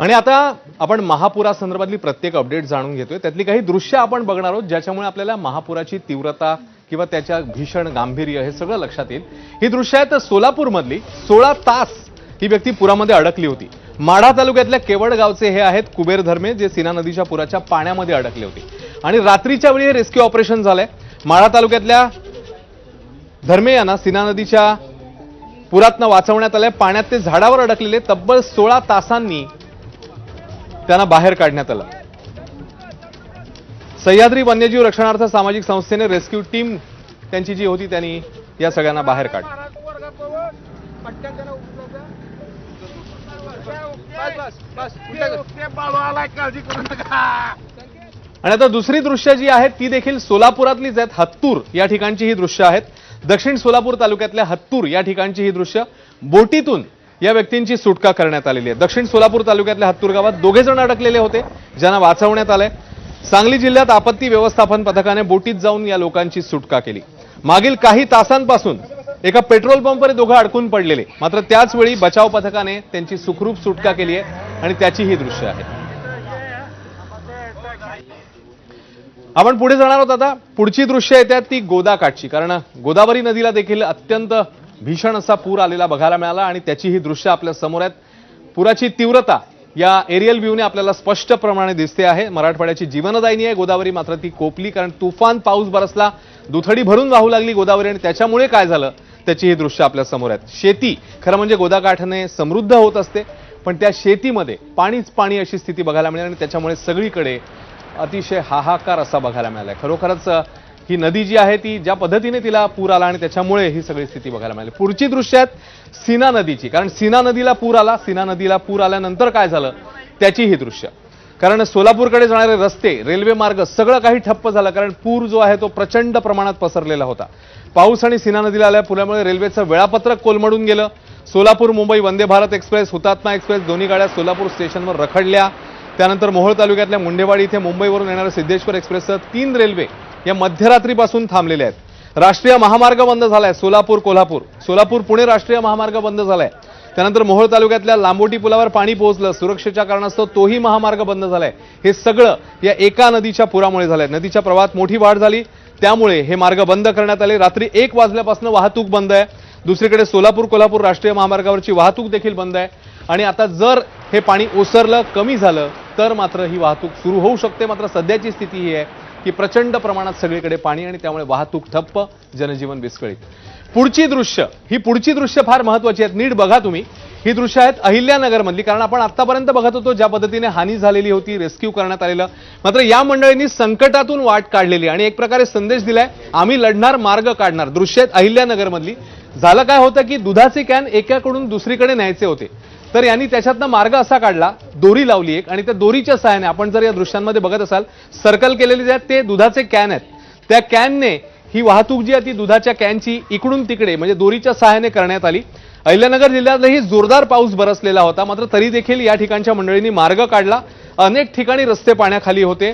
आणि आता आपण महापुरासंदर्भातली प्रत्येक अपडेट जाणून घेतोय. त्यातली काही दृश्य आपण बघणार आहोत ज्याच्यामुळे आपल्याला महापुराची तीव्रता किंवा त्याच्या भीषण गांभीर्य हे सगळं लक्षात येईल. ही दृश्य आहेत सोलापूरमधली सोळा तास ही व्यक्ती पुरामध्ये अडकली होती. माढा तालुक्यातल्या केवड गावचे हे आहेत कुबेर धर्मे जे सीना नदीच्या पुराच्या पाण्यामध्ये अडकले होते. आणि रात्रीच्या वेळी हे रेस्क्यू ऑपरेशन झालंय. माढा तालुक्यातल्या धर्मे यांना सीना नदीच्या पुरातनं वाचवण्यात आलंय. पाण्यात ते झाडावर अडकलेले तब्बल सोळा तासांनी त्यांना बाहेर काढण्यात आलं. सह्याद्री वन्यजीव रक्षणार्थ सामाजिक संस्थेने रेस्क्यू टीम त्यांची जी होती त्यांनी या सगळ्यांना बाहेर काढलं. आणि आता दुसरी दृश्य जी आहेत ती देखील सोलापुरातलीच आहेत हत्तूर या ठिकाणची ही दृश्य आहेत. दक्षिण सोलापूर तालुक्यातल्या हत्तूर या ठिकाणची ही दृश्य. बोटीतून या व्यक्तींची सुटका करण्यात आलेली आहे. दक्षिण सोलापूर तालुक्यातल्या हत्तूर गावात दोघे जण अडकलेले होते ज्यांना वाचवण्यात आलंय. सांगली जिल्ह्यात आपत्ती व्यवस्थापन पथकाने बोटीत जाऊन या लोकांची सुटका केली. मागील काही तासांपासून एका पेट्रोल पंपवर दोघं अडकून पडलेले. मात्र त्याच वेळी बचाव पथकाने त्यांची सुखरूप सुटका केली आहे आणि त्याची ही दृश्य आहे. आपण पुढे जाणार आहोत आता. पुढची दृश्य येतात ती गोदाकाठची. कारण गोदावरी नदीला देखील अत्यंत भीषण असा पूर आलेला बघायला मिळाला आणि त्याची ही दृश्य आपल्यासमोर आहेत. पुराची तीव्रता या एरियल व्ह्यूने आपल्याला स्पष्ट प्रमाणे दिसते आहे. मराठवाड्याची जीवनदायिनी आहे गोदावरी मात्र ती कोपली कारण तुफान पाऊस बरसला दुथडी भरून वाहू लागली गोदावरी आणि त्याच्यामुळे काय झालं त्याची ही दृश्य आपल्यासमोर आहेत. शेती खरं म्हणजे गोदाकाठाने समृद्ध होत असते पण त्या शेतीमध्ये पाणीच पाणी अशी स्थिती बघायला मिळाली आणि त्याच्यामुळे सगळीकडे अतिशय हाहाकार असा बघायला मिळालाय. खरोखरच ही नदी जी आहे ती ज्या पद्धतीने तिला पूर आला आणि त्याच्यामुळे ही सगळी स्थिती बघायला मिळाली. पुढची दृश्य आहेत सीना नदीची. कारण सीना नदीला पूर आला सीना नदीला पूर आल्यानंतर काय झालं? त्याची ही दृश्य. कारण सोलापूरकडे जाणारे रस्ते रेल्वे मार्ग सगळं काही ठप्प झालं. कारण पूर जो आहे तो प्रचंड प्रमाणात पसरलेला होता. पाऊस आणि सीना नदीला आल्या पुरामुळे रेल्वेचं वेळापत्रक कोलमडून गेलं. सोलापूर मुंबई वंदे भारत एक्सप्रेस हुतात्मा एक्सप्रेस दोन्ही गाड्या सोलापूर स्टेशनवर रखडल्या. त्यानंतर मोहोळ तालुक्यातल्या मुंडेवाडी इथे मुंबईवरून येणाऱ्या सिद्धेश्वर एक्सप्रेससह तीन रेल्वे या मध्यरात्रीपासून थांबलेल्या आहेत. राष्ट्रीय महामार्ग बंद झालाय सोलापूर कोल्हापूर. सोलापूर पुणे राष्ट्रीय महामार्ग बंद झालाय. त्यानंतर मोहोळ तालुक्यातल्या लांबोटी पुलावर पाणी पोहोचलं सुरक्षेच्या कारणास्तव तोही महामार्ग बंद झालाय. हे सगळं या एका नदीच्या पुरामुळे झालंय. नदीच्या प्रवाहात मोठी वाढ झाली. त्यामुळे हे मार्ग बंद करण्यात आले. रात्री एक वाजल्यापासून वाहतूक बंद आहे. दुसरीकडे सोलापूर कोल्हापूर राष्ट्रीय महामार्गावरची वाहतूक देखील बंद आहे. आणि आता जर हे पाणी ओसरलं कमी झालं तर मात्र ही वाहतूक सुरू होऊ शकते. मात्र सध्याची स्थिती ही आहे. की प्रचंड प्रमाणात सगळीकडे पाणी आणि त्यामुळे वाहतूक ठप्प जनजीवन विस्कळीत. पुढची दृश्य ही पुढची दृश्य फार महत्वाची आहेत. नीट बघा तुम्ही. ही दृश्य आहेत अहिल्यानगरमधली कारण आपण आतापर्यंत बघत होतो ज्या पद्धतीने हानी झालेली होती रेस्क्यू करण्यात आलेलं. मात्र या मंडळींनी संकटातून वाट काढलेली आणि एक प्रकारे संदेश दिलाय आम्ही लढणार मार्ग काढणार. दृश्य आहेत अहिल्यानगरमधली. झालं काय होतं की दुधाचे कॅन एकाकडून दुसरीकडे न्यायचे होते. तर यांनी त्याच्यातनं मार्ग असा काढला दोरी लावली एक आणि त्या दोरीच्या सहाय्याने आपण जर या दृश्यांमध्ये बघत असाल सर्कल केलेले जे आहेत ते दुधाचे कॅन आहेत. त्या कॅनने ही वाहतूक जी आहे ती दुधाच्या कॅनची इकडून तिकडे म्हणजे दोरीच्या सहाय्याने करण्यात आली. अहिल्यानगर जिल्ह्यातही जोरदार पाऊस बरसलेला होता मात्र तरी देखील या ठिकाणच्या मंडळींनी मार्ग काढला. अनेक ठिकाणी रस्ते पाण्याखाली होते.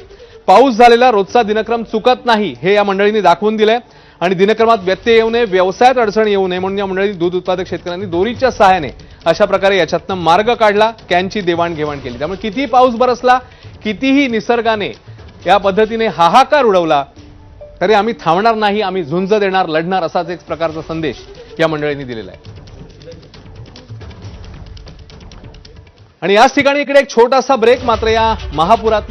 पाऊस झालेला रोजचा दिनक्रम चुकत नाही हे या मंडळींनी दाखवून दिलंय. आणि दिनक्रमात व्यत्यय येऊ नये व्यवसायात अडचण येऊ नये म्हणून या मंडळी दूध उत्पादक शेतकऱ्यांनी दोरीच्या सहाय्याने अशा प्रकारे याच्यातनं मार्ग काढला कॅनची देवाणघेवाण केली. त्यामुळे कितीही पाऊस बरसला कितीही निसर्गाने या पद्धतीने हाहाकार उडवला तरी आम्ही थांबणार नाही आम्ही झुंज देणार लढणार असाच एक प्रकारचा संदेश या मंडळींनी दिलेला आहे. आणि याच ठिकाणी इकडे एक छोटासा ब्रेक मात्र या महापुरातले